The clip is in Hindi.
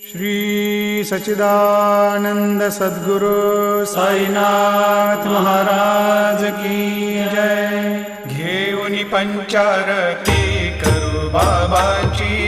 श्री सचिदानंद सदगुरु साईनाथ महाराज की जय। घेऊनी पंचारती करू बाबाची